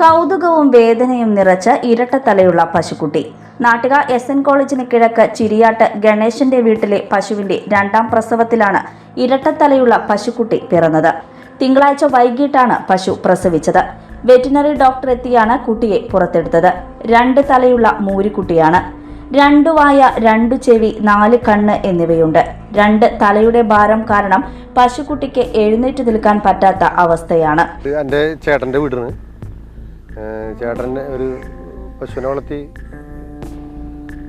കൗതുകവും വേദനയും നിറച്ച ഇരട്ടത്തലയുള്ള പശുക്കുട്ടി. നാട്ടുക S N കോളേജിന് കിഴക്ക് ചിരിയാട്ട് ഗണേശന്റെ വീട്ടിലെ പശുവിന്റെ രണ്ടാം പ്രസവത്തിലാണ് ഇരട്ടത്തലയുള്ള പശുക്കുട്ടി പിറന്നത്. തിങ്കളാഴ്ച വൈകിട്ടാണ് പശു പ്രസവിച്ചത്. വെറ്റിനറി ഡോക്ടർ എത്തിയാണ് കുട്ടിയെ പുറത്തെടുത്തത്. രണ്ട് തലയുള്ള മൂരിക്കുട്ടിയാണ്. രണ്ടു വായ രണ്ടു ചെവി നാല് കണ്ണ് എന്നിവയുണ്ട്. രണ്ട് തലയുടെ ഭാരം കാരണം പശുക്കുട്ടിക്ക് എഴുന്നേറ്റ് നിൽക്കാൻ പറ്റാത്ത അവസ്ഥയാണ്. ഇത് എന്റെ ചേട്ടന്റെ ചേട്ടൻ ഒരു പശുവിനെ വളർത്തി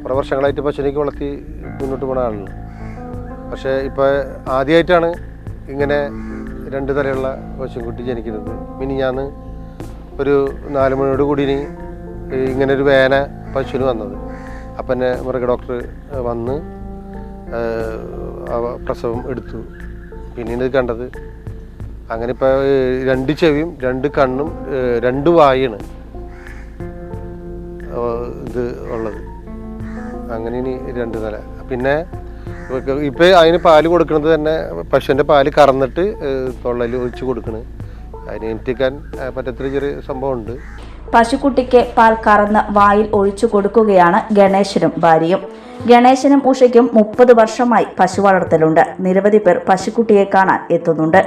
കുറേ വർഷങ്ങളായിട്ട് പശുവിനേക്ക് വളർത്തി മുന്നോട്ട് പോണ ആളാണ്. പക്ഷേ ഇപ്പോൾ ആദ്യമായിട്ടാണ് ഇങ്ങനെ രണ്ട് തലയുള്ള പശുക്കുട്ടി ജനിക്കുന്നത്. മിനിഞ്ഞാന്ന് ഒരു നാല് മണിയോട് കൂടി ഇനി ഇങ്ങനെ ഒരു വേന പശുവിന് വന്നത്. അപ്പം തന്നെ മൃഗ ഡോക്ടർ വന്ന് പ്രസവം എടുത്തു. പിന്നീട് കണ്ടത് അങ്ങനെ ഇപ്പൊ രണ്ട് ചെവിയും രണ്ട് കണ്ണും രണ്ട് വായാണ്. ഇത് ഉള്ളത്. അങ്ങനെ ഇനി രണ്ട് നില പിന്നെ ഇപ്പൊ അതിന് പാൽ കൊടുക്കുന്നത് തന്നെ പശുവിന്റെ പാൽ കറന്നിട്ട് തൊള്ളയിൽ ഒഴിച്ച് കൊടുക്കണ്. അതിന് എനിക്കാൻ പറ്റത്തൊരു ചെറിയ സംഭവമുണ്ട്. പശുക്കുട്ടിക്ക് പാൽ കറന്ന് വായിൽ ഒഴിച്ചു കൊടുക്കുകയാണ് ഗണേശനും ഭാര്യയും. ഗണേശനും ഉഷയ്ക്കും മുപ്പത് വർഷമായി പശു വളർത്തലുണ്ട്. നിരവധി പേർ പശുക്കുട്ടിയെ കാണാൻ എത്തുന്നുണ്ട്.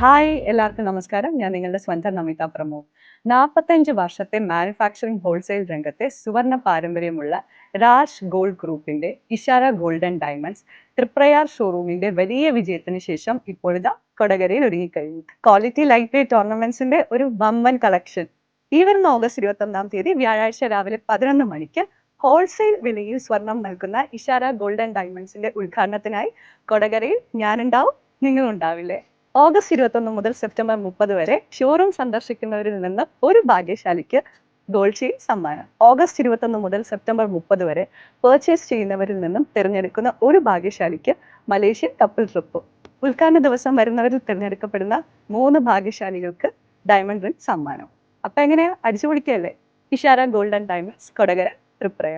ഹായ് എല്ലാവർക്കും നമസ്കാരം. ഞാൻ നിങ്ങളുടെ സ്വന്തം നമിത പ്രമോ നാൽപ്പത്തഞ്ച് വർഷത്തെ മാനുഫാക്ചറിംഗ് ഹോൾസെയിൽ രംഗത്തെ സുവർണ പാരമ്പര്യമുള്ള രാജ് ഗോൾഡ് ഗ്രൂപ്പിന്റെ ഇഷാര ഗോൾഡൻ ഡയമണ്ട്സ് തൃപ്രയാർ ഷോറൂമിന്റെ വലിയ വിജയത്തിന് ശേഷം ഇപ്പോഴിതാ കൊടകരയിൽ ഒരുങ്ങിക്കഴിഞ്ഞു. ക്വാളിറ്റി ലൈറ്റ് വെയ്റ്റ് ഓർണമെന്റ്സിന്റെ ഒരു വമ്പൻ കളക്ഷൻ ഈ വരുന്ന ഓഗസ്റ്റ് ഇരുപത്തൊന്നാം തീയതി വ്യാഴാഴ്ച രാവിലെ പതിനൊന്ന് മണിക്ക് ഹോൾസെയിൽ വിലയിൽ സ്വർണം നൽകുന്ന ഇഷാര ഗോൾഡൻ ഡയമണ്ട്സിന്റെ ഉദ്ഘാടനത്തിനായി കൊടകരയിൽ ഞാനുണ്ടാവും നിങ്ങളുണ്ടാവില്ലേ ഓഗസ്റ്റ് ഇരുപത്തൊന്ന് മുതൽ സെപ്റ്റംബർ മുപ്പത് വരെ ഷോറൂം സന്ദർശിക്കുന്നവരിൽ നിന്ന് ഒരു ഭാഗ്യശാലിക്ക് ഗോൾഡ് ചെയിൻ സമ്മാനം. ഓഗസ്റ്റ് ഇരുപത്തൊന്ന് മുതൽ സെപ്റ്റംബർ മുപ്പത് വരെ പർച്ചേസ് ചെയ്യുന്നവരിൽ നിന്നും തിരഞ്ഞെടുക്കുന്ന ഒരു ഭാഗ്യശാലിക്ക് മലേഷ്യൻ കപ്പിൾ ട്രിപ്പ് ഉദ്ഘാടന ദിവസം വരുന്നവരിൽ തിരഞ്ഞെടുക്കപ്പെടുന്ന മൂന്ന് ഭാഗ്യശാലികൾക്ക് ഡയമണ്ട് റിംഗ് സമ്മാനം. അപ്പൊ എങ്ങനെയാ? അടിച്ചു പൊളിക്കല്ലേ ഇഷാര ഗോൾഡൻ ഡയമണ്ട്സ് കൊടകര തൃപ്രയ